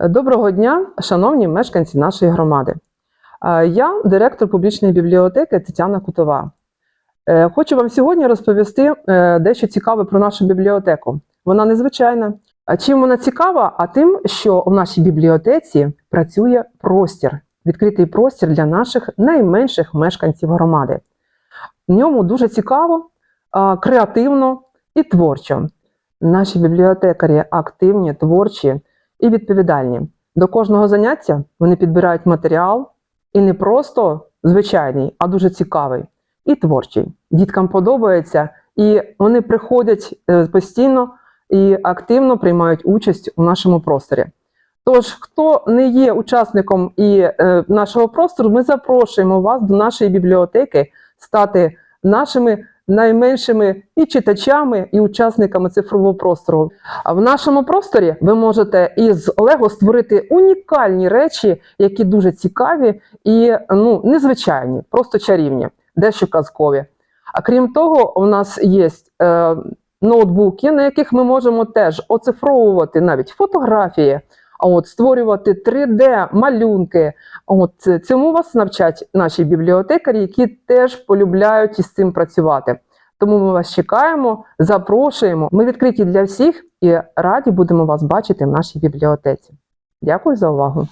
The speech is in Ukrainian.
Доброго дня, шановні мешканці нашої громади. Е, Я директор публічної бібліотеки Тетяна Кутова. Е, Хочу вам сьогодні розповісти е, дещо цікаве про нашу бібліотеку. Вона незвичайна. Чим вона цікава? А тим, що в нашій бібліотеці працює простір, відкритий простір для наших найменших мешканців громади. В ньому дуже цікаво, креативно і творчо. Наші бібліотекарі активні, творчі і відповідальні. До кожного заняття вони підбирають матеріал і не просто звичайний, а дуже цікавий і творчий. Діткам подобається, і вони приходять е, постійно і активно приймають участь у нашому просторі. Тож, хто не є учасником і е, нашого простору, ми запрошуємо вас до нашої бібліотеки стати нашими найменшими і читачами, і учасниками цифрового простору. А в нашому просторі ви можете із Лего створити унікальні речі, які дуже цікаві і ну, незвичайні, просто чарівні, дещо казкові. А крім того, у нас є е, ноутбуки, на яких ми можемо теж оцифровувати навіть фотографії, от створювати 3D-малюнки. От цьому вас навчать наші бібліотекарі, які теж полюбляють із цим працювати. Тому ми вас чекаємо, запрошуємо. Ми відкриті для всіх і раді будемо вас бачити в нашій бібліотеці. Дякую за увагу.